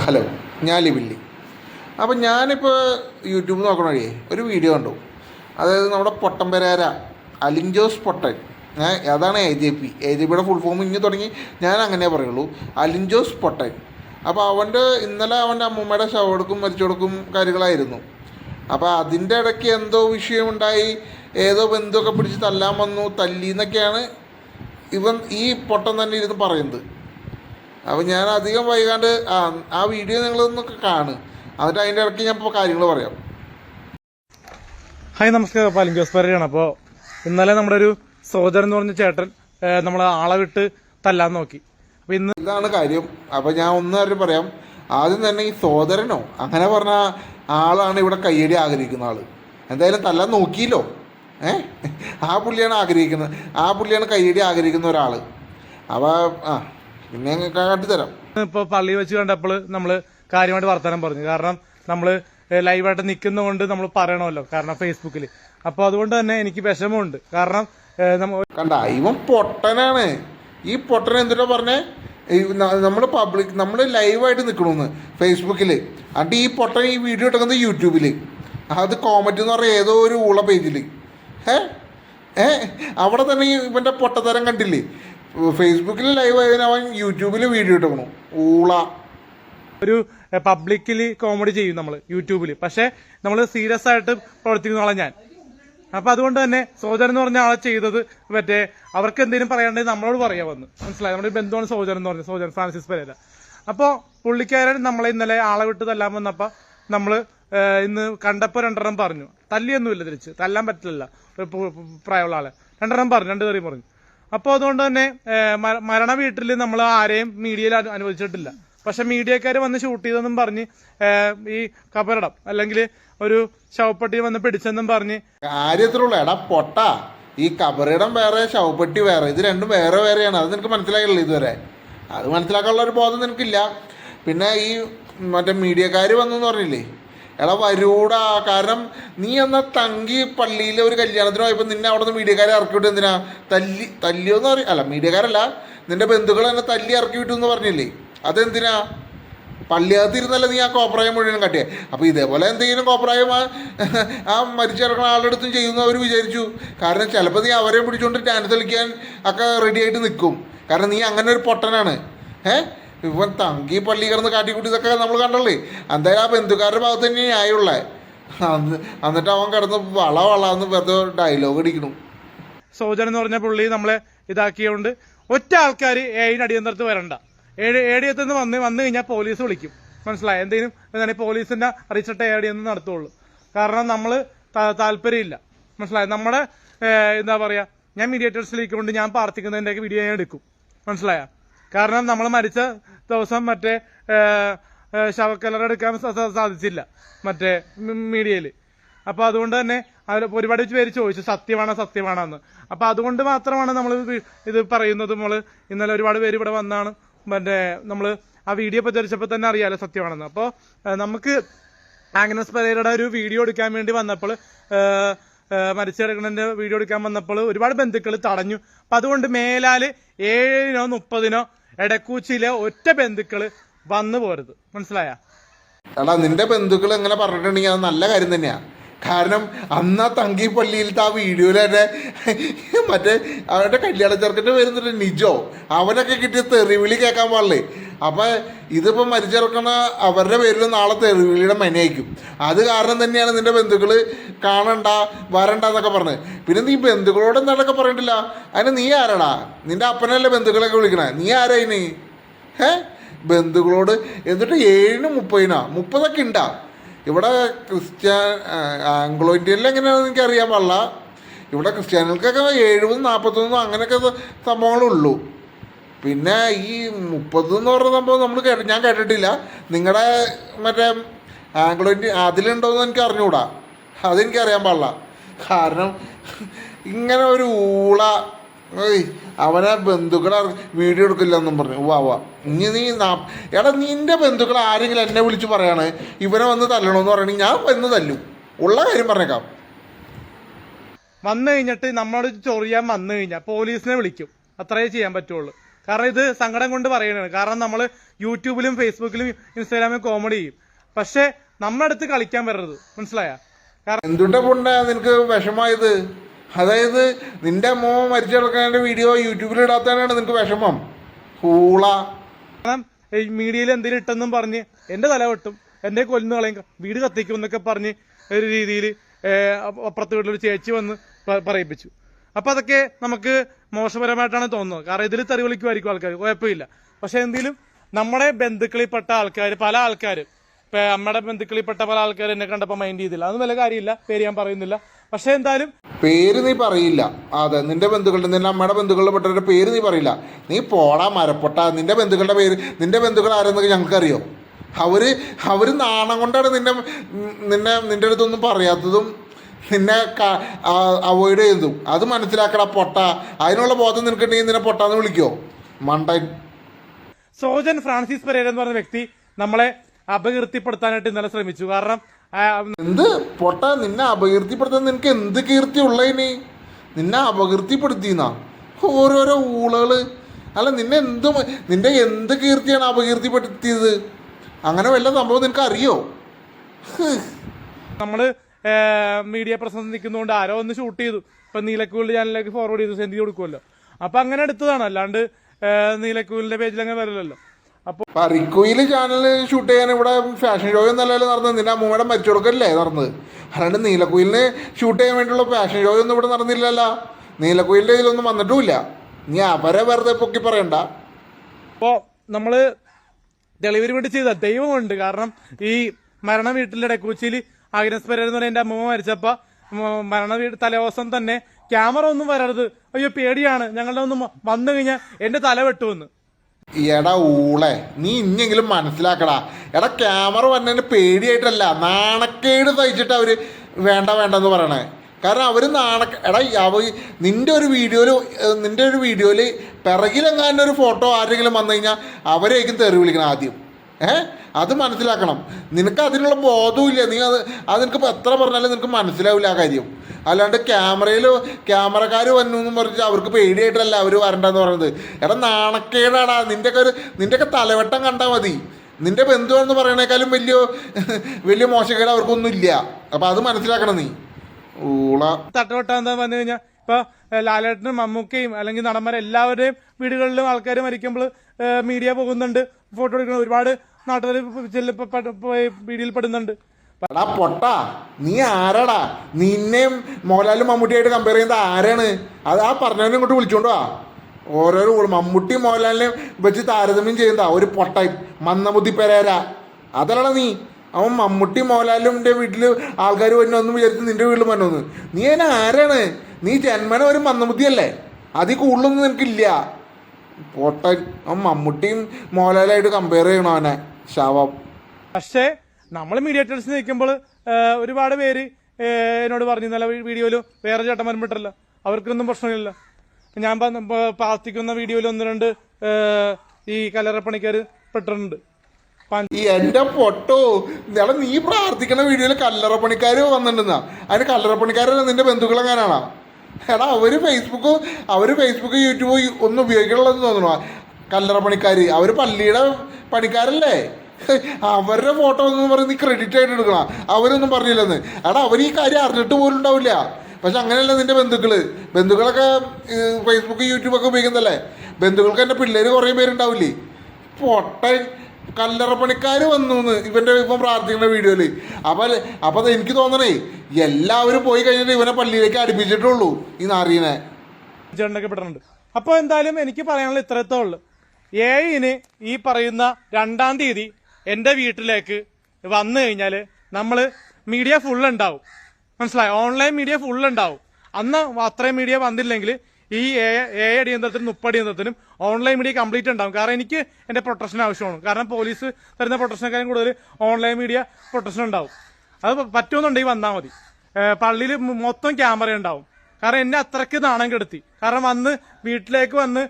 Hello ഞാൻ ലിബില്ലി അപ്പം ഞാനിപ്പോൾ യൂട്യൂബ് നോക്കണ വഴിയേ ഒരു വീഡിയോ കണ്ടു. അതായത് നമ്മുടെ പൊട്ടംപെരാര അലിഞ്ചോസ് പൊട്ടൻ. അതാണ് A J P. A J പിയുടെ ഫുൾ ഫോം ഇനി തുടങ്ങി. ഞാൻ അങ്ങനെ പറയുള്ളൂ. അലിഞ്ചോസ് പൊട്ടൻ. അപ്പോൾ അവന്റെ ഇന്നലെ അവന്റെ അമ്മൂമ്മയുടെ ശവടുക്കും മരിച്ചോടക്കും കാര്യങ്ങളായിരുന്നു. അപ്പോൾ അതിന്റെ ഇടയ്ക്ക് എന്തോ വിഷയമുണ്ടായി. ഏതോ ബന്ധുവൊക്കെ പിടിച്ച് തല്ലാൻ വന്നു തല്ലി എന്നൊക്കെയാണ് ഇവൻ ഈ പൊട്ടൻ തന്നെ ഇരുന്ന് പറയുന്നത്. അപ്പോൾ ഞാൻ അധികം വൈകാണ്ട് ആ ആ വീഡിയോ നിങ്ങളൊന്നൊക്കെ കാണും. എന്നിട്ട് അതിന്റെ ഇടയ്ക്ക് ഞാൻ ഇപ്പോൾ കാര്യങ്ങൾ പറയാം. ഹായ് നമസ്കാരം. പാലിങ്കോസ് പരയാണ് അപ്പോൾ ഇന്നലെ നമ്മുടെ ഒരു സഹോദരൻ എന്ന് പറഞ്ഞ ചേട്ടൻ നമ്മൾ ആളെ വിട്ട് തല്ലാൻ നോക്കി. അപ്പോൾ ഇന്ന് ഇതാണ് കാര്യം. അപ്പോൾ ഞാൻ ഒന്ന് പറയാം. ആദ്യം തന്നെ ഈ സോദരനോ അങ്ങനെ പറഞ്ഞ ആളാണ് ഇവിടെ കയ്യടി ആഗ്രഹിക്കുന്ന ആൾ എന്തായാലും തല്ലാൻ നോക്കിയില്ലോ. ഏ? ആ പുള്ളിയാണ് ആഗ്രഹിക്കുന്നത്. ആ പുള്ളിയാണ് കയ്യടി ആഗ്രഹിക്കുന്ന ഒരാൾ അപ്പോൾ ആ പിന്നെ കാട്ടിത്തരാം. ഇപ്പൊ പള്ളി വെച്ച് കണ്ടപ്പോൾ നമ്മൾ കാര്യമായിട്ട് വർത്തമാനം പറഞ്ഞു. കാരണം നമ്മൾ ലൈവായിട്ട് നിൽക്കുന്നതുകൊണ്ട് നമ്മൾ പറയണമല്ലോ കാരണം ഫേസ്ബുക്കിൽ അപ്പോൾ അതുകൊണ്ട് തന്നെ എനിക്ക് വിഷമമുണ്ട്. കാരണം കണ്ട ഇവൻ പൊട്ടനാണ്. ഈ പൊട്ടൻ എന്തിനാ പറഞ്ഞേ? നമ്മൾ പബ്ലിക് നമ്മൾ ലൈവായിട്ട് നിൽക്കണമെന്ന് ഫേസ്ബുക്കിൽ എന്നിട്ട് ഈ പൊട്ടൻ ഈ വീഡിയോ എടുക്കുന്നത് യൂട്യൂബിൽ അത് കോമറ്റ് എന്ന് പറഞ്ഞ ഏതോ ഒരു ഊള പേജിൽ ഏ ഏ അവിടെ തന്നെ ഇവന്റെ ഇവന്റെ പൊട്ടത്തരം കണ്ടില്ലേ? ഫേസ്ബുക്കിൽ ലൈവ് ആയതിന് അവൻ യൂട്യൂബിൽ വീഡിയോ ഇട്ടു ഊള. ഒരു പബ്ലിക്കലി കോമഡി ചെയ്യും നമ്മൾ യൂട്യൂബിൽ പക്ഷെ നമ്മൾ സീരിയസ് ആയിട്ട് പ്രവർത്തിക്കുന്ന ആളാണ് ഞാൻ. അപ്പൊ അതുകൊണ്ട് തന്നെ സോജൻ എന്ന് പറഞ്ഞ ആളെ ചെയ്തത് മറ്റേ അവർക്ക് എന്തെങ്കിലും പറയാണ്ടെങ്കിൽ നമ്മളോട് പറയാൻ വന്നു. മനസ്സിലായി? നമ്മുടെ ബന്ധുവാണ് സോജൻ എന്ന് പറഞ്ഞത് സോജൻ ഫ്രാൻസിസ് പെരേല അപ്പോൾ പുള്ളിക്കാരൻ നമ്മളെ ഇന്നലെ ആളെ വിട്ട് തല്ലാൻ വന്നപ്പോൾ നമ്മൾ ഇന്ന് കണ്ടപ്പോൾ രണ്ടെണ്ണം പറഞ്ഞു. തല്ലിയൊന്നുമില്ല തിരിച്ച്. തല്ലാൻ പറ്റില്ല പ്രായമുള്ള ആളെ. രണ്ടെണ്ണം പറഞ്ഞു രണ്ടു പറഞ്ഞു. അപ്പോൾ അതുകൊണ്ട് തന്നെ മരണ വീട്ടിൽ നമ്മൾ ആരെയും മീഡിയയിൽ അനു- അനുവദിച്ചിട്ടില്ല. പക്ഷെ മീഡിയക്കാർ വന്ന് ഷൂട്ട് ചെയ്തെന്നും പറഞ്ഞ് ഈ കബറടം അല്ലെങ്കിൽ ഒരു ശവപ്പെട്ടി വന്ന് പിടിച്ചെന്നും പറഞ്ഞ് കാര്യത്തിലുള്ള. എടാ പൊട്ട. ഈ കബറിടം വേറെ ശവപ്പെട്ടി വേറെ. ഇത് രണ്ടും വേറെ വേറെയാണ്. അത് നിനക്ക് മനസ്സിലായില്ല ഇതുവരെ? അത് മനസ്സിലാക്കാനുള്ള ഒരു ബോധം നിനക്കില്ല. പിന്നെ ഈ മറ്റേ മീഡിയക്കാർ വന്നെന്ന് പറഞ്ഞില്ലേ? എടാ വരൂടാ കാരണം നീ എന്നാ തങ്കി പള്ളിയിൽ ഒരു കല്യാണത്തിന് പോയപ്പോൾ നിന്നെ അവിടെ നിന്ന് മീഡിയക്കാരെ ഇറക്കി വിട്ടു എന്തിനാ? തല്ലി തല്ലിയോന്ന് അറിയാം അല്ല മീഡിയക്കാരല്ല നിന്റെ ബന്ധുക്കൾ എന്നെ തല്ലി ഇറക്കി വിട്ടു എന്ന് പറഞ്ഞില്ലേ? അതെന്തിനാ? പള്ളിയകത്ത് ഇരുന്നല്ല നീ ആ കോപ്രായം മുഴുവൻ കട്ടിയേ? അപ്പോൾ ഇതേപോലെ എന്തെങ്കിലും കോപ്രായം ആ ആ ആളുടെ അടുത്തും ചെയ്യുമെന്ന് അവർ വിചാരിച്ചു. കാരണം ചിലപ്പോൾ നീ അവരെ പിടിച്ചുകൊണ്ട് ഡാൻസ് കളിക്കാൻ ഒക്കെ റെഡി ആയിട്ട് നിൽക്കും കാരണം നീ അങ്ങനെ ഒരു പൊട്ടനാണ്. ഏ? ഇവൻ തങ്കി പള്ളി കിടന്ന് കാട്ടിക്കൂട്ടി ഇതൊക്കെ നമ്മൾ കണ്ടല്ലേ? എന്തായാലും ആ ബന്ധുക്കാരുടെ ഭാഗത്ത് തന്നെ ന്യായമുള്ളേ. എന്നിട്ട് അവൻ കിടന്ന് വള വള എന്ന് വെറുതെ ഡയലോഗ് അടിക്കണു സോജൻ എന്ന് പറഞ്ഞ പുള്ളി നമ്മളെ ഇതാക്കിയതുകൊണ്ട് ഒറ്റ ആൾക്കാർ ഏഴിന് അടിയന്തരത്ത് വരണ്ട. ഏഴ് ഏടിയത്ത് നിന്ന് വന്ന് വന്നു കഴിഞ്ഞാൽ പോലീസ് വിളിക്കും. മനസ്സിലായി? എന്തെങ്കിലും എന്താണ് പോലീസിന്റെ അറിയിച്ചിട്ട് ഏടിയെന്ന് നടത്തുള്ളൂ. കാരണം നമ്മൾ താല്പര്യമില്ല. മനസ്സിലായി? നമ്മുടെ എന്താ പറയാ ഞാൻ മീഡിയേറ്റേഴ്സിലേക്ക് കൊണ്ട് ഞാൻ പ്രാർത്ഥിക്കുന്നതിന്റെയൊക്കെ വീഡിയോ ഞാൻ എടുക്കും. മനസ്സിലായ? കാരണം നമ്മൾ മരിച്ച ദിവസം മറ്റേ ഏഹ്, എടുക്കാൻ സാധിച്ചില്ല മറ്റേ മീഡിയയിൽ. അപ്പോൾ അതുകൊണ്ട് തന്നെ അവർ ഒരുപാട് പേര് ചോദിച്ചു സത്യമാണോ സത്യമാണോ എന്ന് അപ്പൊ അതുകൊണ്ട് മാത്രമാണ് നമ്മൾ ഇത് പറയുന്നത്. നമ്മൾ ഇന്നലെ ഒരുപാട് പേര് ഇവിടെ വന്നാണ്. മറ്റേ നമ്മൾ ആ വീഡിയോ പ്രചരിച്ചപ്പോൾ തന്നെ അറിയാലോ സത്യമാണെന്ന്. അപ്പോൾ നമുക്ക് ആഗ്നസ് പെരേരയുടെ ഒരു വീഡിയോ എടുക്കാൻ വേണ്ടി വന്നപ്പോൾ മരിച്ചെടുക്കണന്റെ വീഡിയോ എടുക്കാൻ വന്നപ്പോൾ ഒരുപാട് ബന്ധുക്കൾ തടഞ്ഞു. അപ്പൊ അതുകൊണ്ട് മേലാൽ ഏഴിനോ മുപ്പതിനോ എടക്കൂച്ചിയിലെ ഒറ്റ ബന്ധുക്കൾ വന്നു പോരുത്. മനസ്സിലായ? എടാ നിന്റെ ബന്ധുക്കൾ എങ്ങനെ പറഞ്ഞിട്ടുണ്ടെങ്കിൽ അത് നല്ല കാര്യം തന്നെയാ. കാരണം അന്ന് ആ തങ്കി പള്ളിയിലത്തെ ആ വീഡിയോയിൽ തന്നെ മറ്റേ അവരുടെ കല്യാണ ചെറുക്കന്റെ വരുന്നുണ്ട് നിജോ. അവനൊക്കെ കിട്ടിയ തെറിവിളി കേൾക്കാൻ പാടില്ലേ? അപ്പം ഇതിപ്പോൾ മരിച്ചിറക്കണ അവരുടെ പേരിൽ നാളെ തെരുവിളിയുടെ മെനയായിരിക്കും. അത് കാരണം തന്നെയാണ് നിന്റെ ബന്ധുക്കൾ കാണണ്ട വരണ്ട എന്നൊക്കെ പറഞ്ഞത് പിന്നെ നീ ബന്ധുക്കളോട് എന്താണൊക്കെ പറഞ്ഞിട്ടില്ല അതിന് നീ ആരാടാ? നിന്റെ അപ്പനല്ലേ ബന്ധുക്കളൊക്കെ വിളിക്കണേ? നീ ആരാ അതിന്? ഏ ബന്ധുക്കളോട് എന്നിട്ട് ഏഴിന് മുപ്പതിനാ? മുപ്പതൊക്കെ ഉണ്ടാ ഇവിടെ ക്രിസ്ത്യാൻ ആംഗ്ലോ ഇന്ത്യയിൽ എങ്ങനെയാണെന്ന് എനിക്ക് അറിയാൻ പാടില്ല. ഇവിടെ ക്രിസ്ത്യാനികൾക്കൊക്കെ എഴുപതും നാൽപ്പത്തൊന്നും അങ്ങനെയൊക്കെ സംഭവങ്ങളുള്ളൂ പിന്നെ ഈ മുപ്പത് എന്ന് പറഞ്ഞ സംഭവം നമ്മൾ കേട്ട ഞാൻ കേട്ടിട്ടില്ല. നിങ്ങളുടെ മറ്റേ ആംഗ്ലോ ഇന്ത്യ അതിലുണ്ടോയെന്ന് എനിക്ക് അറിഞ്ഞുകൂടാ അതെനിക്കറിയാൻ പാടില്ല. കാരണം ഇങ്ങനെ ഒരു ഊള അവനെ ബന്ധുക്കളെ വീഡിയോ എടുക്കില്ല എന്നും പറഞ്ഞു. വാ വാ ഇനി നീ നാ- എടാ നിന്റെ ബന്ധുക്കൾ ആരെങ്കിലും എന്നെ വിളിച്ച് പറയാണ് ഇവനെ വന്ന് തല്ലണമെന്ന് പറയണെങ്കിൽ ഞാൻ വന്ന് തല്ലും. ഉള്ള കാര്യം പറഞ്ഞേക്കാം. വന്നു കഴിഞ്ഞിട്ട് നമ്മളോട് ചൊറിയാൻ വന്നു കഴിഞ്ഞാൽ പോലീസിനെ വിളിക്കും. അത്രേ ചെയ്യാൻ പറ്റുള്ളൂ. കാരണം ഇത് സങ്കടം കൊണ്ട് പറയുന്നതാണ് കാരണം നമ്മൾ യൂട്യൂബിലും ഫേസ്ബുക്കിലും ഇൻസ്റ്റാഗ്രാമിലും കോമഡി ചെയ്യും. പക്ഷെ നമ്മുടെ അടുത്ത് കളിക്കാൻ വരരുത്. മനസ്സിലായ? കാരണം പൊണ്ട നിനക്ക് വിഷമായത് അതായത് നിന്റെ അമ്മ മരിച്ചു കിടക്കുന്നതിന്റെ വീഡിയോ യൂട്യൂബിൽ ഇടാത്തതിനാണ് നിനക്ക് വിഷമം. ഹൂള. കാരണം മീഡിയയിൽ എന്തെങ്കിലും ഇട്ടെന്നും പറഞ്ഞ് എന്റെ തല വെട്ടും എന്റെ കൊല്ലുന്ന കളയും വീട് കത്തിക്കും എന്നൊക്കെ പറഞ്ഞ് ഒരു രീതിയിൽ അപ്പുറത്ത് വീട്ടിലൊരു ചേച്ചി വന്ന് പറയിപ്പിച്ചു. അപ്പൊ അതൊക്കെ നമുക്ക് മോശപരമായിട്ടാണ് തോന്നുന്നത്. കാരണം ഇതിൽ തെറി വിളിക്കുമായിരിക്കും ആൾക്കാർ കുഴപ്പമില്ല. പക്ഷെ എന്തെങ്കിലും നമ്മുടെ ബന്ധുക്കളിൽപ്പെട്ട ആൾക്കാർ പല ആൾക്കാർ ഇപ്പൊ നമ്മുടെ ബന്ധുക്കളിൽപ്പെട്ട പല ആൾക്കാർ എന്നെ കണ്ടപ്പോൾ മൈൻഡ് ചെയ്തില്ല. അതൊന്നും വല്ല കാര്യമില്ല. പേര് ഞാൻ പറയുന്നില്ല. പക്ഷെ എന്തായാലും പേര് നീ പറയില്ല. അതെ നിന്റെ ബന്ധുക്കളുടെ നിന്റെ അമ്മയുടെ ബന്ധുക്കളുടെ പെട്ടവരുടെ പേര് നീ പറയില്ല. നീ പോടാ മരപ്പൊട്ട. നിന്റെ ബന്ധുക്കളുടെ പേര് നിന്റെ ബന്ധുക്കൾ ആരെന്നൊക്കെ ഞങ്ങൾക്കറിയോ? അവർ അവർ നാണം കൊണ്ടാണ് നിന്നെ നിന്നെ നിന്റെ അടുത്തൊന്നും പറയാത്തതും നിന്നെ അവോയ്ഡ് ചെയ്തു. അത് മനസ്സിലാക്കടാ പൊട്ട. അതിനുള്ള ബോധം നിനക്കുണ്ടെങ്കിൽ നിന്നെ പൊട്ടാന്ന് വിളിക്കോ. മണ്ടൻ സോജൻ ഫ്രാൻസിസ് പെരേര എന്ന് പറഞ്ഞ വ്യക്തി നമ്മളെ അപകീർത്തിപ്പെടുത്താനായിട്ട് ഇന്നലെ ശ്രമിച്ചു. കാരണം എന്ത്? പൊട്ട നിന്നെ അപകീർത്തിപ്പെടുത്താൻ നിനക്ക് എന്ത് കീർത്തി ഉള്ളതിന് നിന്നെ അപകീർത്തിപ്പെടുത്തിന്നാ? ഓരോരോ ഊളകൾ. അല്ല നിന്നെ എന്ത് നിന്റെ എന്ത് കീർത്തിയാണ് അപകീർത്തിപ്പെടുത്തിയത്? അങ്ങനെ വല്ല സംഭവം നിനക്ക് അറിയോ നമ്മൾ മീഡിയ പ്രസൻസ് നിൽക്കുന്നതുകൊണ്ട് ആരോ ഒന്ന് ഷൂട്ട് ചെയ്തു. ഇപ്പൊ നീലക്കൂലിന്റെ ചാനലിലേക്ക് ഫോർവേഡ് ചെയ്തു സെൻഡ് കൊടുക്കുമല്ലോ അപ്പൊ അങ്ങനെ എടുത്തതാണ്. അല്ലാണ്ട് നീലക്കൂലിന്റെ പേജിൽ അങ്ങനെ വരില്ലല്ലോ അപ്പൊ പറിക്കുയിൽ ചാനൽ ഷൂട്ട് ചെയ്യാൻ ഇവിടെ ഫാഷൻ ഷോ എന്നല്ലല്ലോ നടന്നത്. നിന്റെ അമ്മൂമ്മയുടെ മരിച്ചുകൊടുക്കല്ലേ നടന്നത്? അല്ലാണ്ട് നീലക്കുയിലിന് ഷൂട്ട് ചെയ്യാൻ വേണ്ടിയുള്ള ഫാഷൻ ഷോ ഒന്നും ഇവിടെ നടന്നില്ലല്ലോ. നീലക്കുയിലിന്റെ ഇതിലൊന്നും വന്നിട്ടുമില്ല. നീ അവരെ വെറുതെ പൊക്കി പറയണ്ട. അപ്പോ നമ്മൾ ഡെലിവറി വേണ്ടി ചെയ്ത ദൈവമുണ്ട്. കാരണം ഈ മരണ വീട്ടിലിടെ ഡെക്കൂച്ചിയിൽ ആഗ്നസ് എന്ന് പറഞ്ഞ എന്റെ അമ്മ മരിച്ചപ്പോൾ മരണ വീട് തലേദിവസം തന്നെ ക്യാമറ ഒന്നും വരരുത്. അയ്യോ പേടിയാണ്. ഞങ്ങളുടെ ഒന്നും വന്നു കഴിഞ്ഞാൽ എന്റെ തല വെട്ടുമെന്ന്. എടാ ഊളെ നീ ഇനിയെങ്കിലും മനസ്സിലാക്കടാ. എടാ ക്യാമറ വന്നതിന് പേടിയായിട്ടല്ല നാണക്കേട് സഹിച്ചിട്ട് അവർ വേണ്ട വേണ്ടെന്ന് പറയണേ. കാരണം അവർ നാണക്ക എടാ അവ നിന്റെ ഒരു വീഡിയോയിൽ നിന്റെ ഒരു വീഡിയോയിൽ പിറകിലെങ്ങാന്റെ ഒരു ഫോട്ടോ ആരെങ്കിലും വന്നു കഴിഞ്ഞാൽ അവരെയായിരിക്കും തെറി വിളിക്കണം ആദ്യം. ഏ? അത് മനസ്സിലാക്കണം. നിനക്ക് അതിനുള്ള ബോധവുമില്ല. നീ അത് അത് നിനക്ക് എത്ര പറഞ്ഞാലും നിനക്ക് മനസ്സിലാവില്ല ആ കാര്യം. അല്ലാണ്ട് ക്യാമറയിൽ ക്യാമറക്കാർ വന്നു എന്ന് പറഞ്ഞ് അവർക്ക് പേടിയായിട്ടല്ല അവർ വരണ്ടെന്ന് പറയുന്നത് എടാ നാണക്കേടാടാ. നിന്റെയൊക്കെ ഒരു നിന്റെയൊക്കെ തലവട്ടം കണ്ടാൽ മതി. നിന്റെ ബന്ധുവെന്ന് പറയണേക്കാളും വലിയ വലിയ മോശക്കേട് അവർക്കൊന്നും ഇല്ല അപ്പം അത് മനസ്സിലാക്കണം നീ. ഊള. തട്ടവട്ടം എന്താ പറഞ്ഞു കഴിഞ്ഞാൽ ഇപ്പൊ ലാലേട്ടനും മമ്മൂക്കയും അല്ലെങ്കിൽ നടന്മാരെ എല്ലാവരുടെയും വീടുകളിലും ആൾക്കാർ മരിക്കുമ്പോൾ മീഡിയ പോകുന്നുണ്ട് ഫോട്ടോ എടുക്കുന്ന ഒരുപാട് നാട്ടുകാർ വീഡിയോയിൽ പെടുന്നുണ്ട്. എടാ പൊട്ടാ നീ ആരാടാ? നിന്നെയും മോഹൻലാലും മമ്മൂട്ടിയായിട്ട് കമ്പയർ ചെയ്യുന്നത് ആരാണ്? അത് ആ പറഞ്ഞവനെ ഇങ്ങോട്ട് വിളിച്ചോണ്ടോ ഓരോരോ. മമ്മൂട്ടി മോഹൻലാലിനെ വെച്ച് താരതമ്യം ചെയ്യുന്നതാ. ഒരു പൊട്ട മന്ദബുദ്ധി പെരേര. അതല്ലടാ നീ. അവൻ മമ്മൂട്ടി മോഹൻലാലിന്റെ വീട്ടിൽ ആൾക്കാർ വന്നു ഒന്നും വിചാരിച്ച് നിന്റെ വീട്ടിൽ വന്നു നീ അതിനെ ആരാണ്? നീ ജന്മന ഒരു മന്ദബുദ്ധിയല്ലേ? അതിൽ കൂടുതലൊന്നും നിനക്കില്ല. പൊട്ടൻ അവൻ മമ്മൂട്ടിയും മോഹൻലാലായിട്ട് കമ്പയർ ചെയ്യണോ അവനെ? ശവം. പക്ഷേ നമ്മൾ മീഡിയേറ്റേഴ്സ് നിൽക്കുമ്പോൾ ഒരുപാട് പേര് എന്നോട് പറഞ്ഞു നല്ല വീഡിയോയിൽ വേറെ ചേട്ടൻ വരുമ്പോട്ടല്ല അവർക്കൊന്നും പ്രശ്നമില്ല ഞാൻ പ്രാർത്ഥിക്കുന്ന വീഡിയോയിൽ ഒന്ന് രണ്ട് ഈ കല്ലറപ്പണിക്കാർ പെട്ടിട്ടുണ്ട്. എന്റെ പൊട്ടോ എടാ നീ പ്രാർത്ഥിക്കുന്ന വീഡിയോയിൽ കല്ലറ പണിക്കാർ വന്നിട്ടുണ്ടെന്നാ? അതിന് കല്ലറ പണിക്കാരല്ല നിന്റെ ബന്ധുക്കളെങ്ങാനാണോ? എടാ അവർ ഫേസ്ബുക്ക് അവർ ഫേസ്ബുക്ക് യൂട്യൂബ് ഒന്നും ഉപയോഗിക്കണല്ലോ തോന്നുന്നു. കല്ലറ പണിക്കാർ അവർ പള്ളിയുടെ പണിക്കാരല്ലേ? അവരുടെ ഫോട്ടോ എന്ന് പറയുന്നത് ക്രെഡിറ്റ് ആയിട്ട് എടുക്കണം. അവരൊന്നും പറഞ്ഞില്ലെന്ന്. എടാ അവർ ഈ കാര്യം അറിഞ്ഞിട്ട് പോലും ഉണ്ടാവില്ല. പക്ഷെ അങ്ങനെയല്ല നിന്റെ ബന്ധുക്കൾ ബന്ധുക്കളൊക്കെ ഫേസ്ബുക്ക് യൂട്യൂബൊക്കെ ഉപയോഗിക്കുന്നതല്ലേ? ബന്ധുക്കൾക്ക് എന്റെ പിള്ളേർ കുറേ പേരുണ്ടാവില്ലേ? പൊട്ട കല്ലറപ്പണിക്കാർ വന്നു എന്ന് ഇവന്റെ ഇപ്പം പ്രാർത്ഥിക്കുന്ന വീഡിയോയിൽ അപ്പം അപ്പം എനിക്ക് തോന്നണേ എല്ലാവരും പോയി കഴിഞ്ഞിട്ട് ഇവനെ പള്ളിയിലേക്ക് അടുപ്പിച്ചിട്ടുള്ളൂ ഈ നാറീനെ പെട്ടിട്ടുണ്ട്. അപ്പോൾ എന്തായാലും എനിക്ക് പറയാനുള്ള ഇത്രത്തോളം. ഏഴിന് ഈ പറയുന്ന രണ്ടാം തീയതി എന്റെ വീട്ടിലേക്ക് വന്നു കഴിഞ്ഞാൽ നമ്മൾ മീഡിയ ഫുൾ ഉണ്ടാവും. മനസ്സിലായോ? ഓൺലൈൻ മീഡിയ ഫുൾ ഉണ്ടാവും. അന്ന് അത്രയും മീഡിയ വന്നില്ലെങ്കിൽ ഈ എ എ അടിയന്തരത്തിനും മുപ്പടിയന്തരത്തിനും ഓൺലൈൻ മീഡിയ കംപ്ലീറ്റ് ഉണ്ടാവും. കാരണം എനിക്ക് എന്റെ പ്രൊട്ടക്ഷൻ ആവശ്യമാണ്. കാരണം പോലീസ് തരുന്ന പ്രൊട്ടക്ഷനേക്കാളും കൂടുതൽ ഓൺലൈൻ മീഡിയ പ്രൊട്ടക്ഷൻ ഉണ്ടാവും. അത് പറ്റുമെന്നുണ്ടെങ്കിൽ വന്നാൽ മതി. പള്ളിയിൽ മൊത്തം ക്യാമറ ഉണ്ടാവും. കാരണം എന്നെ അത്രയ്ക്ക് നാണം കെടുത്തി. കാരണം വന്ന് വീട്ടിലേക്ക് വന്ന്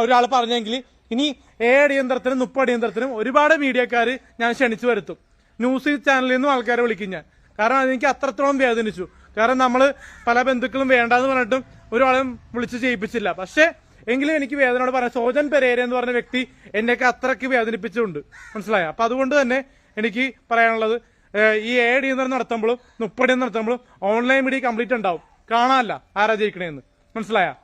ഒരാൾ പറഞ്ഞെങ്കിൽ ഇനി ഏ അടിയന്തരത്തിനും മുപ്പ അടിയന്തരത്തിനും ഒരുപാട് മീഡിയക്കാർ ഞാൻ ക്ഷണിച്ചു വരുത്തും. ന്യൂസ് ചാനലിൽ നിന്നും ആൾക്കാരെ വിളിക്കും ഞാൻ. കാരണം അതെനിക്ക് അത്രത്തോളം വേദനിച്ചു. കാരണം നമ്മൾ പല ബന്ധുക്കളും വേണ്ടാന്ന് പറഞ്ഞിട്ടും ഒരാളും വിളിച്ച് ചെയ്യിപ്പിച്ചില്ല. പക്ഷേ എങ്കിലും എനിക്ക് വേദനയോട് പറയാം. സോജൻ പെരേര എന്ന് പറഞ്ഞ വ്യക്തി എന്നെയൊക്കെ അത്രയ്ക്ക് വേദനിപ്പിച്ചുണ്ട് മനസ്സിലായോ? അപ്പൊ അതുകൊണ്ട് തന്നെ എനിക്ക് പറയാനുള്ളത് ഈ എ ഡി എന്ന് നടത്തുമ്പോഴും മുപ്പടി നടത്തുമ്പോഴും ഓൺലൈൻ മീഡിയ കംപ്ലീറ്റ് ഉണ്ടാവും. കാണാനല്ല ആരാ ജയിക്കണേന്ന്. മനസ്സിലായ?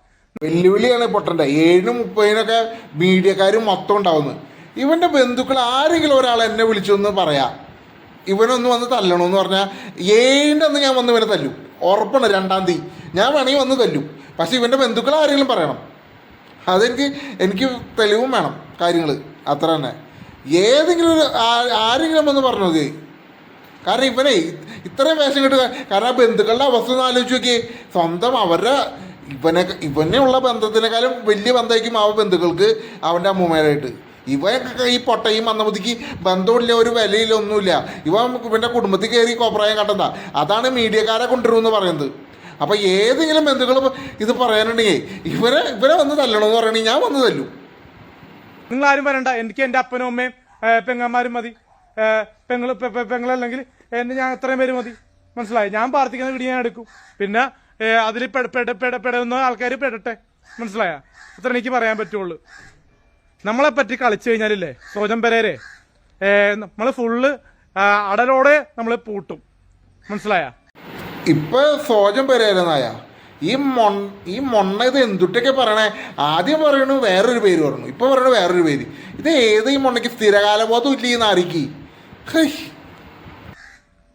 വെല്ലുവിളിയാണ് പൊട്ടന്റെ. ഏഴിനും മുപ്പതിനൊക്കെ മീഡിയക്കാർ മൊത്തം ഉണ്ടാവുന്നത് ഇവന്റെ ബന്ധുക്കൾ ആരെങ്കിലും ഒരാൾ എന്നെ വിളിച്ചു എന്ന് പറയാം ഇവനൊന്ന് വന്ന് തല്ലണമെന്ന് പറഞ്ഞാൽ ഏഴിന്റെ അന്ന് ഞാൻ വന്ന് ഇവനെ തല്ലും. ഉറപ്പാണ് രണ്ടാം തീയതി. ഞാൻ വേണമെങ്കിൽ വന്ന് തല്ലും. പക്ഷേ ഇവന്റെ ബന്ധുക്കൾ ആരെങ്കിലും പറയണം. അതെനിക്ക് എനിക്ക് തെളിവും വേണം കാര്യങ്ങൾ അത്ര തന്നെ. ഏതെങ്കിലും ഒരു ആരെങ്കിലും വന്ന് പറഞ്ഞു മതി. കാരണം ഇവനെ ഇത്രയും വേഷം കിട്ടുക. കാരണം ബന്ധുക്കളുടെ അവസ്ഥ ഒന്ന് ആലോചിച്ച് നോക്കി സ്വന്തം അവരുടെ ഇവനെ ഉള്ള ബന്ധത്തിനേക്കാളും വലിയ ബന്ധമായിരിക്കും ആ ബന്ധുക്കൾക്ക് അവന്റെ അമ്മൂമ്മേരായിട്ട് ഇവയൊക്കെ ഈ പൊട്ടയും മന്ദബുദ്ധിക്ക് ബന്ധമില്ല ഒരു വിലയില്ല ഇവ ഇവൻ ഇവന്റെ കുടുംബത്തിൽ കയറി കോപ്രായം കട്ടണ്ട. അതാണ് മീഡിയക്കാരെ കൊണ്ടുവരുമെന്ന് പറയുന്നത്. അപ്പോൾ ഏതെങ്കിലും ബന്ധുക്കൾ ഇത് പറയാനുണ്ടെങ്കിൽ ഇവരെ ഇവരെ വന്ന് തല്ലണമെന്ന് പറയണെങ്കിൽ ഞാൻ വന്ന് തല്ലും. നിങ്ങൾ ആരും പറയണ്ട എനിക്ക് എന്റെ അപ്പനും അമ്മയും പെങ്ങന്മാരും മതി. പെങ്ങൾ പെങ്ങളല്ലെങ്കിൽ എന്നെ ഞാൻ എത്രയും പേര് മതി. മനസ്സിലായി? ഞാൻ പ്രാർത്ഥിക്കുന്ന വീഡിയോ ഞാൻ എടുക്കും. പിന്നെ അതിൽ പെടുന്ന ആൾക്കാർ പെടട്ടെ. മനസ്സിലായ? അത്ര എനിക്ക് പറയാൻ പറ്റുള്ളൂ. നമ്മളെ പറ്റി കളിച്ചു കഴിഞ്ഞാലില്ലേ സോജം പെരേരെ നമ്മൾ ഫുള്ള് അടലോടെ നമ്മൾ പൂട്ടും. മനസ്സിലായ? ഇപ്പൊ സോജം പെരേരനായ ഈ മൊൺ ഈ മൊണ്ണ ഇത് എന്തുട്ടൊക്കെ പറയണേ? ആദ്യം പറയണു വേറൊരു പേര് പറഞ്ഞു. ഇപ്പൊ പറയണു വേറൊരു പേര്. ഇത് ഏത് ഈ മൊണ്ണയ്ക്ക് സ്ഥിരകാലബോധം ഇല്ല ഈ നാരിക്ക്.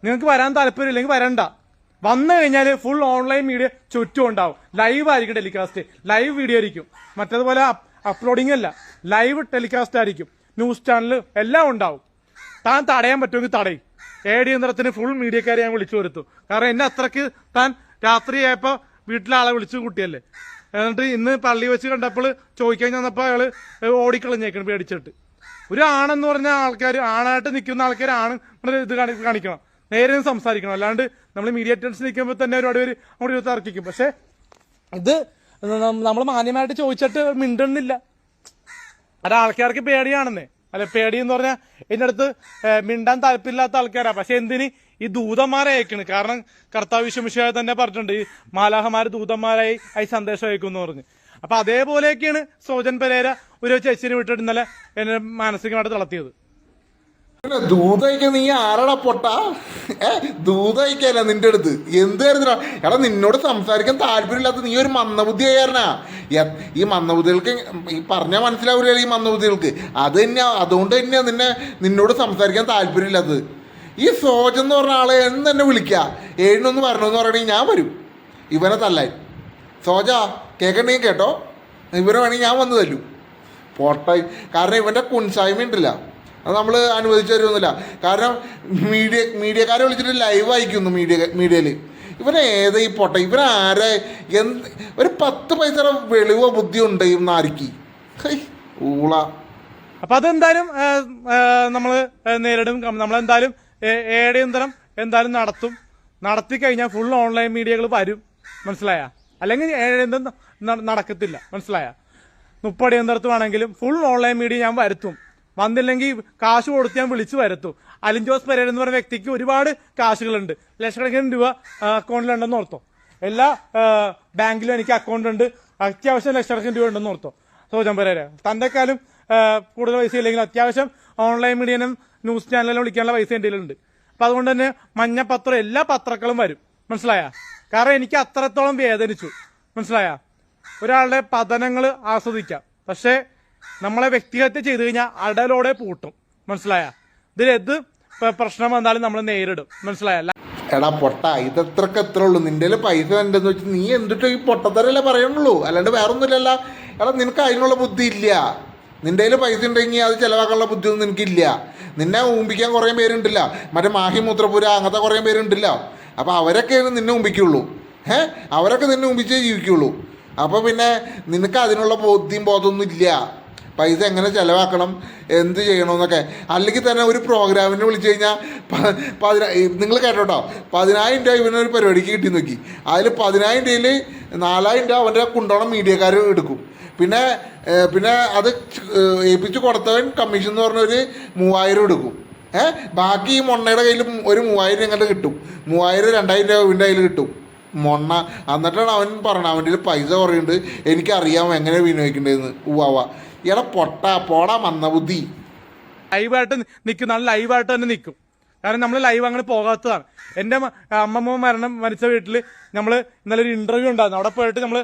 നിങ്ങൾക്ക് വരാൻ താല്പര്യം ഇല്ലെങ്കിൽ വരണ്ട. വന്നു കഴിഞ്ഞാൽ ഫുൾ ഓൺലൈൻ മീഡിയ ചുറ്റും ഉണ്ടാവും. ലൈവ് ആയിരിക്കും ടെലികാസ്റ്റ് ലൈവ് വീഡിയോ ആയിരിക്കും. മറ്റേതുപോലെ അപ്ലോഡിംഗ് അല്ല. ലൈവ് ടെലികാസ്റ്റ് ആയിരിക്കും. ന്യൂസ് ചാനൽ എല്ലാം ഉണ്ടാവും. താൻ തടയാൻ പറ്റുമെങ്കിൽ തടയും. എ ഡി യന്ത്രത്തിന് ഫുൾ മീഡിയക്കാരെ ഞാൻ വിളിച്ചു വരുത്തു. കാരണം എന്നെ അത്രയ്ക്ക് താൻ രാത്രിയായപ്പോൾ വീട്ടിലെ ആളെ വിളിച്ചു കൂട്ടിയല്ലേ? എന്നിട്ട് ഇന്ന് പള്ളി വെച്ച് കണ്ടപ്പോൾ ചോദിക്കാൻ വന്നപ്പോൾ അയാൾ ഓടിക്കളഞ്ഞേക്കണം പേടിച്ചിട്ട്. ഒരു ആണെന്ന് പറഞ്ഞ ആൾക്കാർ ആണായിട്ട് നിൽക്കുന്ന ആൾക്കാർ ആണ് ഇത് കാണിക്കണം നേരെ സംസാരിക്കണം. അല്ലാണ്ട് നമ്മൾ മീഡിയ ടെൻസ് നിൽക്കുമ്പോൾ തന്നെ ഒരുപാട് പേര് അങ്ങോട്ട് തർക്കിക്കും. പക്ഷെ ഇത് നമ്മൾ മാന്യമായിട്ട് ചോദിച്ചിട്ട് മിണ്ടുന്നില്ല അത് ആൾക്കാർക്ക് പേടിയാണെന്നേ. അല്ല പേടി എന്ന് പറഞ്ഞാൽ എന്റെ അടുത്ത് മിണ്ടാൻ താല്പര്യമില്ലാത്ത ആൾക്കാരാ. പക്ഷെ എന്തിന് ഈ ദൂതന്മാരെ അയക്കണ്? കാരണം കർത്താവ് വിശ്വമിഷയായി തന്നെ പറഞ്ഞിട്ടുണ്ട് ഈ മാലാഹമാര് ദൂതന്മാരായി ഈ സന്ദേശം അയക്കും എന്ന് പറഞ്ഞ്. അപ്പൊ അതേപോലെയൊക്കെയാണ് സോജൻ പെരേര ഒരു ചേച്ചിനെ വിട്ടിട്ട് ഇന്നലെ എന്നെ മാനസികമായിട്ട് തളർത്തിയത്. പിന്നെ ദൂതയക്കാൻ നീ ആരടാ പൊട്ട? ഏ ദൂതയ്ക്കല്ല നിന്റെ അടുത്ത്. എന്ത് കരുതണ എടാ നിന്നോട് സംസാരിക്കാൻ താല്പര്യമില്ലാത്ത നീ ഒരു മന്ദബുദ്ധിയായിരുന്നാ ഈ മന്ദബുദ്ധികൾക്ക് ഈ പറഞ്ഞാൽ മനസ്സിലാവില്ല ഈ മന്ദബുദ്ധികൾക്ക്? അത് തന്നെയാ അതുകൊണ്ട് തന്നെയാ നിന്നെ നിന്നോട് സംസാരിക്കാൻ താല്പര്യമില്ലാത്തത്. ഈ സോജൻ എന്ന് പറഞ്ഞ ആളെ എന്ന് തന്നെ വിളിക്കുക ഏഴിനൊന്ന് വരണമെന്ന് പറയണെങ്കിൽ ഞാൻ വരും. ഇവനെ തല്ലാൻ. സോജ കേൾക്കണ്ടെങ്കിൽ കേട്ടോ. ഇവനെ വേണമെങ്കിൽ ഞാൻ വന്ന് തല്ലു. പോട്ടെ. കാരണം ഇവന്റെ കുൻസായ്മ ഉണ്ടല്ല. അത് നമ്മൾ അനുവദിച്ചു തരുമൊന്നുമില്ല കാരണം മീഡിയ മീഡിയക്കാരെ വിളിച്ചിട്ട് ലൈവ് അയക്കുന്നു മീഡിയ മീഡിയയിൽ ഇവനെ ഏതാ ഈ പൊട്ട? ആരെ? എന്ത്? ഒരു പത്ത് പൈസ വെളിവോ ബുദ്ധി ഉണ്ട് ഈ നാരിക്ക്. ഊള. അപ്പൊ അതെന്തായാലും നമ്മൾ നേരിടും. നമ്മളെന്തായാലും ഏടയന്തരം എന്തായാലും നടത്തും. നടത്തി കഴിഞ്ഞാൽ ഫുൾ ഓൺലൈൻ മീഡിയകൾ വരും. മനസ്സിലായ? അല്ലെങ്കിൽ ന- നടക്കത്തില്ല. മനസ്സിലായ? മുപ്പടിയന്തരത്തുവാണെങ്കിലും ഫുൾ ഓൺലൈൻ മീഡിയ ഞാൻ വരുത്തും. വന്നില്ലെങ്കിൽ കാശ് കൊടുത്ത് ഞാൻ വിളിച്ചു വരത്തു. അലിൻ ജോസ് പെരേര എന്ന് പറയുന്ന വ്യക്തിക്ക് ഒരുപാട് കാശുകളുണ്ട്. ലക്ഷക്കണക്കിന് രൂപ അക്കൗണ്ടിലുണ്ടെന്ന് ഓർത്തോ. എല്ലാ ബാങ്കിലും എനിക്ക് അക്കൗണ്ട് ഉണ്ട്. അത്യാവശ്യം ലക്ഷക്കണക്കിന് രൂപ ഉണ്ടെന്ന് ഓർത്തോ. സോജൻ പെരേര. തന്റെക്കാളും ആ, കൂടുതൽ പൈസ ഇല്ലെങ്കിൽ അത്യാവശ്യം ഓൺലൈൻ മീഡിയനും ന്യൂസ് ചാനലിലും വിളിക്കാനുള്ള പൈസ എന്റെ ഉണ്ട് അപ്പൊ അതുകൊണ്ട് തന്നെ മഞ്ഞ പത്രം എല്ലാ പത്രക്കളും വരും. മനസ്സിലായ? കാരണം എനിക്ക് അത്രത്തോളം വേദനിച്ചു. മനസ്സിലായ? ഒരാളുടെ പതനങ്ങൾ ആസ്വദിക്കാം. പക്ഷേ നമ്മളെ വ്യക്തിഹത്യ ചെയ്തു കഴിഞ്ഞാൽ അടലോടെ പൂട്ടും. മനസ്സിലായ? ഇതിൽ എന്ത് പ്രശ്നം വന്നാലും നമ്മൾ നേരിടും. മനസ്സിലായല്ല എടാ പൊട്ട ഇതെത്രക്ക് എത്ര ഉള്ളൂ? നിന്റെ പൈസ ഉണ്ടെന്ന് വെച്ച് നീ എന്തിട്ട് ഈ പൊട്ടത്തരല്ലേ പറയണുള്ളൂ അല്ലാണ്ട് വേറൊന്നുമില്ലല്ല. എടാ നിനക്ക് അതിനുള്ള ബുദ്ധി ഇല്ല നിന്റെ കയ്യിൽ പൈസ ഉണ്ടെങ്കിൽ അത് ചിലവാക്കാനുള്ള ബുദ്ധിയൊന്നും നിനക്കില്ല. നിന്നെ ഊമ്പിക്കാൻ കുറേ പേരുണ്ടല്ല. മറ്റേ മാഹി മൂത്രപുര അങ്ങനത്തെ കുറേ പേരുണ്ടല്ലോ. അപ്പോൾ അവരൊക്കെ നിന്നെ ഊമ്പിക്കുള്ളൂ. ഏ അവരൊക്കെ നിന്നെ ഊമ്പിച്ചേ ജീവിക്കുള്ളൂ. അപ്പോൾ പിന്നെ നിനക്ക് അതിനുള്ള ബോധ്യം ബോധമൊന്നും ഇല്ല പൈസ എങ്ങനെ ചിലവാക്കണം എന്ത് ചെയ്യണമെന്നൊക്കെ. അല്ലെങ്കിൽ തന്നെ ഒരു പ്രോഗ്രാമിനെ വിളിച്ചു കഴിഞ്ഞാൽ പതിനാ നിങ്ങൾ കേട്ടോട്ടോ പതിനായിരം രൂപ ഇവനൊരു പരിപാടിക്ക് കിട്ടി നോക്കി. അതിൽ പതിനായിരം രൂപയിൽ നാലായിരം രൂപ അവന്റെ കുണ്ടോണം മീഡിയക്കാർ എടുക്കും. പിന്നെ പിന്നെ അത് ഏൽപ്പിച്ച് കൊടുത്തവൻ കമ്മീഷൻ എന്ന് പറഞ്ഞൊരു മൂവായിരം എടുക്കും. ഏഹ് ബാക്കി ഈ മൊണ്ണയുടെ കയ്യിൽ ഒരു മൂവായിരം ഇങ്ങോട്ട് കിട്ടും. മൂവായിരം രണ്ടായിരം രൂപ ഇവന്റെ കയ്യിൽ കിട്ടും. മൊണ്ണ എന്നിട്ടാണ് അവൻ പറഞ്ഞത്. അവന്റെ പൈസ കുറയുണ്ട് എനിക്കറിയാം എങ്ങനെ വിനിയോഗിക്കേണ്ടതെന്ന്. ഉവ്വാവ എടാ പൊട്ട പോടാ മന്ദബുദ്ധി. ലൈവായിട്ട് നിൽക്കും നല്ല ലൈവായിട്ട് തന്നെ നിൽക്കും കാരണം നമ്മൾ ലൈവ് അങ്ങനെ പോകാത്തതാണ്. എന്റെ അമ്മമ്മ മരണം മരിച്ച വീട്ടിൽ നമ്മൾ ഇന്നലെ ഒരു ഇന്റർവ്യൂ ഉണ്ടായിരുന്നു. അവിടെ പോയിട്ട് നമ്മൾ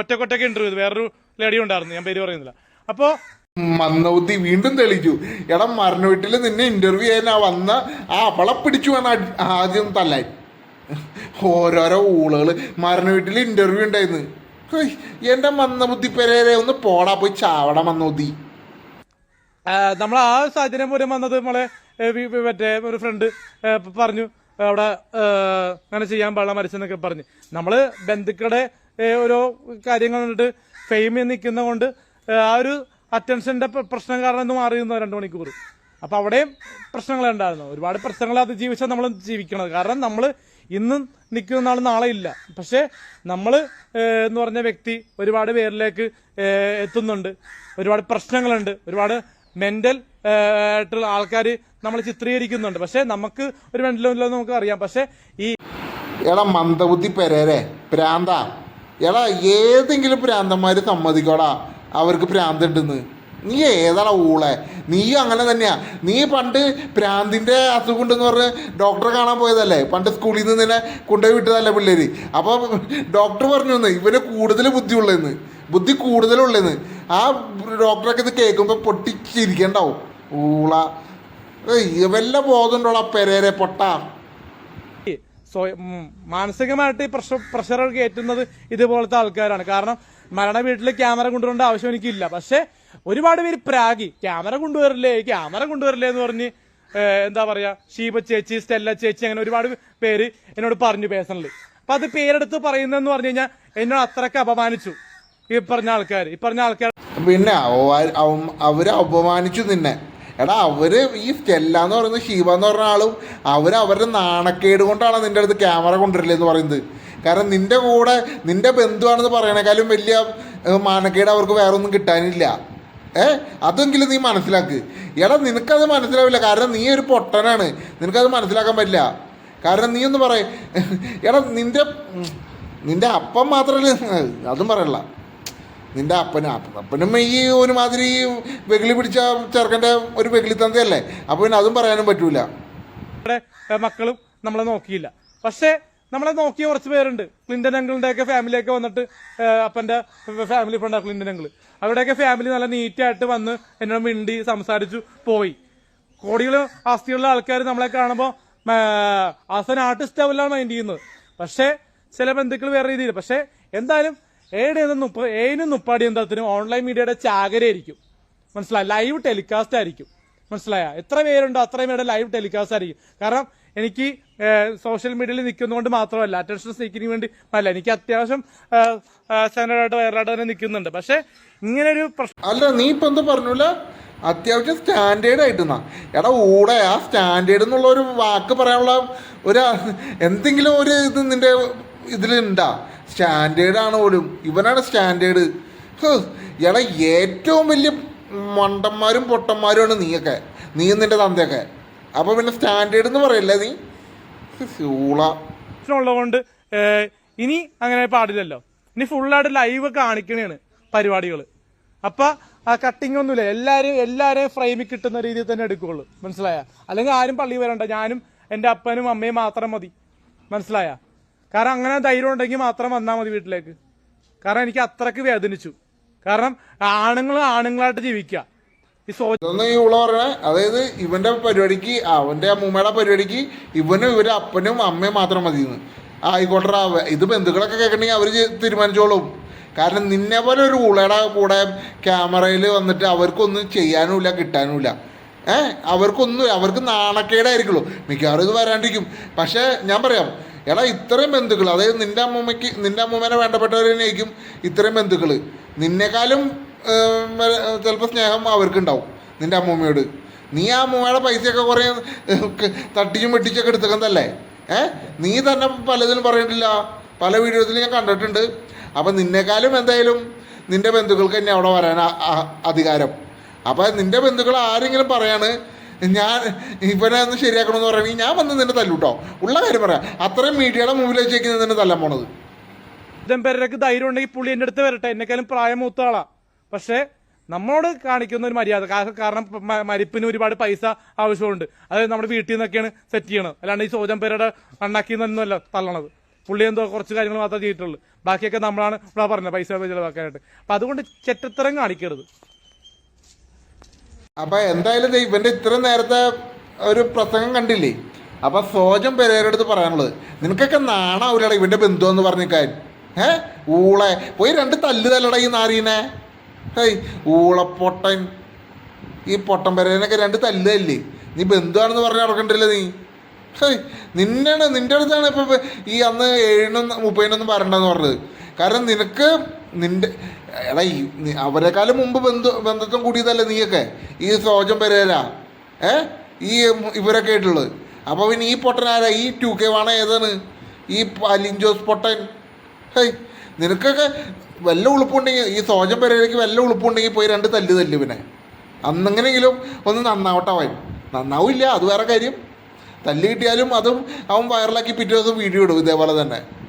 ഒറ്റക്കൊറ്റൊക്കെ ഇന്റർവ്യൂ ചെയ്തു. വേറൊരു ലേഡി ഉണ്ടായിരുന്നു. ഞാൻ പേര് പറയുന്നില്ല. അപ്പോൾ മന്ദബുദ്ധി വീണ്ടും തെളിച്ചു എടാ മരണ വീട്ടിൽ നിന്നെ ഇന്റർവ്യൂ ചെയ്യാൻ ആ വന്ന ആ അവളെ പിടിച്ചു വേണം ആദ്യം തല്ലാൻ. ഓരോരോ ഊളുകൾ മരണ വീട്ടിൽ ഇന്റർവ്യൂ ഉണ്ടായിരുന്നു. എന്റെ മന്ദബുദ്ധി പെരേരെ ഒന്ന് പോടാ പോയി ചാവട മന്ദബുദ്ധി. നമ്മൾ ആ സാഹചര്യം പോലും വന്നത് നമ്മളെ മറ്റേ ഒരു ഫ്രണ്ട് പറഞ്ഞു അവിടെ അങ്ങനെ ചെയ്യാൻ പാടില്ല മരിച്ചെന്നൊക്കെ പറഞ്ഞു. നമ്മൾ ബന്ധുക്കളുടെ ഓരോ കാര്യങ്ങൾ കണ്ടിട്ട് ഫെയിമിൽ നിൽക്കുന്ന കൊണ്ട് ആ ഒരു അറ്റൻഷന്റെ പ്രശ്നം കാരണം ഒന്ന് അറിയുന്നു രണ്ട് മണിക്കൂർ അപ്പൊ അവിടെയും പ്രശ്നങ്ങളുണ്ടായിരുന്നു ഒരുപാട് പ്രശ്നങ്ങൾ അത് ജീവിച്ചാൽ നമ്മൾ ജീവിക്കണത്. കാരണം നമ്മൾ ഇന്നും നിൽക്കുന്ന നാൾ നാളെ ഇല്ല. പക്ഷേ നമ്മൾ എന്ന് പറഞ്ഞ വ്യക്തി ഒരുപാട് പേരിലേക്ക് എത്തുന്നുണ്ട്. ഒരുപാട് പ്രശ്നങ്ങളുണ്ട്. ഒരുപാട് മെന്റൽ ആയിട്ടുള്ള ആൾക്കാർ നമ്മൾ ചിത്രീകരിക്കുന്നുണ്ട്. പക്ഷേ നമുക്ക് ഒരു മെന്റലോ നമുക്ക് അറിയാം. പക്ഷേ ഈ എടാ മന്ദബുദ്ധി പെരേരെ. പ്രാന്ത. എടാ ഏതെങ്കിലും പ്രാന്തന്മാർ സമ്മതിക്കോടാ. അവർക്ക് പ്രാന്തുണ്ടെന്ന്. നീ ഏതാണ് ഊളെ? നീയും അങ്ങനെ തന്നെയാ. നീ പണ്ട് പ്രാന്തിന്റെ അസുഖം ഉണ്ടെന്ന് പറഞ്ഞ് ഡോക്ടറെ കാണാൻ പോയതല്ലേ? പണ്ട് സ്കൂളിൽ നിന്ന് തന്നെ കൊണ്ടുപോയി വിട്ടതല്ലേ പിള്ളേര്? അപ്പോൾ ഡോക്ടർ പറഞ്ഞു തന്നെ ഇവന് കൂടുതൽ ബുദ്ധിയുള്ളതെന്ന് ബുദ്ധി കൂടുതലുള്ളതെന്ന് ആ ഡോക്ടറൊക്കെ ഇത് കേൾക്കുമ്പോൾ പൊട്ടിച്ചിരിക്കണ്ടാവും. ഊള. വല്ല ബോധമുണ്ടോടാ പെരേരെ പൊട്ട? മാനസികമായിട്ട് പ്രഷർ പ്രഷർ കയറ്റുന്നത് ഇതുപോലത്തെ ആൾക്കാരാണ്. കാരണം മരണ വീട്ടിൽ ക്യാമറ കൊണ്ടുവരേണ്ട ആവശ്യം എനിക്കില്ല. പക്ഷെ ഒരുപാട് പേര് പ്രാഗി. ക്യാമറ കൊണ്ടുവരില്ലേ? ക്യാമറ കൊണ്ടുവരില്ലേ എന്ന് പറഞ്ഞ് എന്താ പറയാ ഷീബ ചേച്ചി സ്റ്റെല്ല ചേച്ചി അങ്ങനെ ഒരുപാട് പേര് എന്നോട് പറഞ്ഞു പേഴ്സണലി അപ്പൊ അത് പേരെടുത്ത് പറയുന്നതെന്ന് പറഞ്ഞു കഴിഞ്ഞാൽ എന്നോട് അത്രയ്ക്ക് അപമാനിച്ചു. ഈ പറഞ്ഞ ആൾക്കാർ ഈ പറഞ്ഞ ആൾക്കാർ പിന്നെ അവ- അവ- അവർ അപമാനിച്ചു നിന്നെ. എടാ അവർ ഈ സ്റ്റെല്ല എന്ന് പറയുന്ന ഷീബ എന്ന് പറഞ്ഞ ആളും അവർ അവരുടെ നാണക്കേട് കൊണ്ടാണ് നിന്റെ അടുത്ത് ക്യാമറ കൊണ്ടുവരില്ലേ എന്ന് പറയുന്നത്. കാരണം നിന്റെ കൂടെ നിന്റെ ബന്ധുവാണെന്ന് പറയണേക്കാളും വലിയ മാനക്കേട് അവർക്ക് വേറെ ഒന്നും കിട്ടാനില്ല. ഏ? അതെങ്കിലും നീ മനസ്സിലാക്ക്. എടാ നിനക്കത് മനസ്സിലാവില്ല. കാരണം നീ ഒരു പൊട്ടനാണ്. നിനക്കത് മനസ്സിലാക്കാൻ പറ്റില്ല. കാരണം നീ ഒന്ന് പറയ. എടാ നിന്റെ നിന്റെ അപ്പം മാത്രമല്ല അതും പറയല്ല നിന്റെ അപ്പന് അപ്പ- അപ്പനും ഈ ഒരുമാതിരി വെകിളി പിടിച്ച ചെറുക്കന്റെ ഒരു വെകിളി തന്തയല്ലേ? അപ്പോൾ പിന്നെ അതും പറയാനും പറ്റൂല. മക്കളും നമ്മളെ നോക്കിയില്ല. പക്ഷേ നമ്മളെ നോക്കിയ കുറച്ച് പേരുണ്ട്. ക്ലിന്റൻ അങ്കിളിന്റെ ഒക്കെ ഫാമിലിയൊക്കെ വന്നിട്ട് അപ്പന്റെ ഫാമിലി ഫ്രണ്ട് ക്ലിന്റൻ അങ്കിൾ അവരുടെയൊക്കെ ഫാമിലി നല്ല നീറ്റായിട്ട് വന്ന് എന്നോട് മിണ്ടി സംസാരിച്ചു പോയി. കോടികൾ ആസ്തിയുള്ള ആൾക്കാർ നമ്മളെ കാണുമ്പോൾ ആസ് ആർട്ടിസ്റ്റ് ആവില്ലാണ് മൈൻഡ് ചെയ്യുന്നത്. പക്ഷേ ചില ബന്ധുക്കൾ വേറെ രീതിയിൽ. പക്ഷേ എന്തായാലും ഏടെ നുപ്പ ഏനും മുപ്പാടി എന്താത്തിനും ഓൺലൈൻ മീഡിയയുടെ ചാകരയായിരിക്കും. മനസ്സിലായ? ലൈവ് ടെലികാസ്റ്റ് ആയിരിക്കും. മനസ്സിലായ? എത്ര പേരുണ്ടോ അത്രയും പേരുടെ ലൈവ് ടെലികാസ്റ്റ് ആയിരിക്കും. കാരണം എനിക്ക് സോഷ്യൽ മീഡിയയിൽ നിൽക്കുന്നതുകൊണ്ട് മാത്രമല്ല. അറ്റൻഷൻ സീക്കിന് വേണ്ടി അല്ല എനിക്ക് അത്യാവശ്യം സ്റ്റാൻഡേർഡായിട്ട് വയറായിട്ട് തന്നെ നിൽക്കുന്നുണ്ട്. പക്ഷേ ഇങ്ങനെ ഒരു പ്രശ്നം അല്ല നീ ഇപ്പം എന്താ പറഞ്ഞില്ല അത്യാവശ്യം സ്റ്റാൻഡേർഡ് ആയിട്ടെന്നാ. എടാ ഊടെ ആ സ്റ്റാൻഡേർഡ് എന്നുള്ള ഒരു വാക്ക് പറയാനുള്ള ഒരു എന്തെങ്കിലും ഒരു ഇത് നിന്റെ ഇതിലുണ്ടാ. സ്റ്റാൻഡേർഡ് ആണ് പോലും. ഇവനാണ് സ്റ്റാൻഡേർഡ്. എടാ ഏറ്റവും വലിയ മണ്ടന്മാരും പൊട്ടന്മാരുമാണ് നീയൊക്കെ. നീ നിന്റെ തന്തയൊക്കെ. അപ്പോൾ പിന്നെ സ്റ്റാൻഡേർഡ് എന്ന് പറയല്ലേ നീ? ഉള്ളതുകൊണ്ട് ഇനി അങ്ങനെ പാടില്ലല്ലോ. ഇനി ഫുള്ളായിട്ട് ലൈവ് കാണിക്കണേണ് പരിപാടികൾ അപ്പൊ ആ കട്ടിങ് ഒന്നുമില്ല. എല്ലാരും എല്ലാരെയും ഫ്രെയിമിൽ കിട്ടുന്ന രീതിയിൽ തന്നെ എടുക്കുകയുള്ളൂ മനസ്സിലായ? അല്ലെങ്കിൽ ആരും പള്ളി വരണ്ട. ഞാനും എന്റെ അപ്പനും അമ്മയും മാത്രം മതി. മനസ്സിലായ? കാരണം അങ്ങനെ ധൈര്യം ഉണ്ടെങ്കിൽ മാത്രം വന്നാൽ മതി വീട്ടിലേക്ക്. കാരണം എനിക്ക് അത്രയ്ക്ക് വേദനിച്ചു. കാരണം ആണുങ്ങൾ ആണുങ്ങളായിട്ട് ജീവിക്കുക. ഇതൊന്നും ഈ ഉള്ള പറയണേ അതായത് ഇവന്റെ പരിപാടിക്ക് അവന്റെ അമ്മൂമ്മയുടെ പരിപാടിക്ക് ഇവനും ഇവരെ അപ്പനും അമ്മയും മാത്രം മതിയെന്ന്. ആയിക്കോട്ടെ ഇത് ബന്ധുക്കളൊക്കെ കേൾക്കണമെങ്കിൽ അവർ തീരുമാനിച്ചോളും. കാരണം നിന്നെ പോലെ ഒരു ഉളയുടെ കൂടെ ക്യാമറയിൽ വന്നിട്ട് അവർക്കൊന്നും ചെയ്യാനുമില്ല കിട്ടാനുമില്ല. ഏഹ് അവർക്കൊന്നും അവർക്ക് നാണക്കേടായിരിക്കുള്ളൂ. മിക്കവാറും ഇത് വരാണ്ടിരിക്കും. പക്ഷേ ഞാൻ പറയാം എടാ ഇത്രയും ബന്ധുക്കൾ അതായത് നിന്റെ അമ്മൂമ്മയ്ക്ക് നിന്റെ അമ്മൂമ്മേനെ വേണ്ടപ്പെട്ടവരെന്നേക്കും ഇത്രയും ബന്ധുക്കൾ നിന്നെക്കാളും ചിലപ്പോൾ സ്നേഹം അവർക്കുണ്ടാവും നിന്റെ അമ്മൂമ്മയോട്. നീ ആ അമ്മൂമ്മയുടെ പൈസയൊക്കെ കുറേ ഏഹ്, തട്ടിച്ചും വെട്ടിച്ചൊക്കെ എടുത്തേക്കുന്നതല്ലേ? ഏ നീ തന്നെ പലതിലും പറഞ്ഞിട്ടില്ല. പല വീഡിയോസിലും ഞാൻ കണ്ടിട്ടുണ്ട്. അപ്പം നിന്നെക്കാളും എന്തായാലും നിന്റെ ബന്ധുക്കൾക്ക് തന്നെ അവിടെ വരാൻ അധികാരം. അപ്പം നിന്റെ ബന്ധുക്കൾ ആരെങ്കിലും പറയാണ് ഞാൻ ഇവനെ ഒന്ന് ശരിയാക്കണമെന്ന് പറയുകയാണെങ്കിൽ ഞാൻ വന്ന് നിന്നെ തല്ലൂട്ടോ. ഉള്ള കാര്യം പറയാം. അത്രയും മീഡിയയുടെ മുമ്പിൽ വെച്ചേക്ക് നിന്നെ തല്ലാൻ പോണത്. ഇതം പേരൊക്കെ ധൈര്യം ഉണ്ടെങ്കിൽ പുള്ളി എന്റെ അടുത്ത് വരട്ടെ. എന്നെക്കാളും പ്രായം മൂത്ത ആളാ. പക്ഷെ നമ്മളോട് കാണിക്കുന്ന ഒരു മര്യാദ. കാരണം മരിപ്പിന് ഒരുപാട് പൈസ ആവശ്യമുണ്ട്. അതായത് നമ്മുടെ വീട്ടിൽ നിന്നൊക്കെയാണ് സെറ്റ് ചെയ്യണത്. അല്ലാണ്ട് ഈ സോജൻ പേരുടെ അണ്ണാക്കി നിന്നല്ല തള്ളണത്. പുള്ളി എന്തോ കുറച്ച് കാര്യങ്ങൾ മാത്രമേ ചെയ്തിട്ടുള്ളൂ. ബാക്കിയൊക്കെ നമ്മളാണ് ഇവിടെ പറഞ്ഞത് പൈസ ചിലവാക്കാനായിട്ട്. അപ്പൊ അതുകൊണ്ട് ചെറ്റത്തരം കാണിക്കരുത്. അപ്പൊ എന്തായാലും ഇവന്റെ ഇത്ര നേരത്തെ ഒരു പ്രസംഗം കണ്ടില്ലേ? അപ്പൊ സോജം പെരേരുടെ അടുത്ത് പറയാനുള്ളത് നിനക്കൊക്കെ നാണാവൂലടാ ഇവന്റെ ബന്ധു എന്ന് പറഞ്ഞിക്കാൻ ഏ ഊളെ പോയി രണ്ട് തല്ല് തല്ലടാ ഈ നാരീനെ. ഹേയ് ഊളപ്പൊട്ടൻ. ഈ പൊട്ടൻ പെരേനൊക്കെ രണ്ട് തല്ലല്ലേ? നീ ബന്ധുവാണെന്ന് പറഞ്ഞ് നടക്കണ്ടല്ലോ നീ? ഹേയ് നിന്നാണ് നിന്റെ അടുത്താണ് ഇപ്പം ഈ അന്ന് ഏഴിനും മുപ്പതിനൊന്നും വരണ്ടെന്ന് പറഞ്ഞത്. കാരണം നിനക്ക് നിന്റെ എടാ ഈ അവരെക്കാളും മുമ്പ് ബന്ധു ബന്ധത്വം കൂടിയതല്ലേ നീയൊക്കെ? ഈ സോജം പെരേര ഏ? ഈ ഇവരൊക്കെ ആയിട്ടുള്ളത്. അപ്പോൾ പിന്നെ ഈ പൊട്ടൻ ആരാ? ഈ ടു കെ വാണ ഏതാണ്? ഈ അലിൻ ജോസ് പൊട്ടൻ. ഹേയ് നിനക്കൊക്കെ വല്ല ഉളുപ്പുണ്ടെങ്കിൽ ഈ സോജം പെരേരയ്ക്ക് വല്ല ഉളുപ്പുണ്ടെങ്കിൽ പോയി രണ്ട് തല്ല് തല്ല് പിന്നെ. അന്നെങ്ങനെയെങ്കിലും ഒന്ന് നന്നാവട്ടെ വായും നന്നാവില്ല അത് വേറെ കാര്യം. തല്ല് കിട്ടിയാലും അതും അവൻ വൈറലാക്കി പിറ്റേ ദിവസം വീഡിയോ ഇടും ഇതേപോലെ തന്നെ.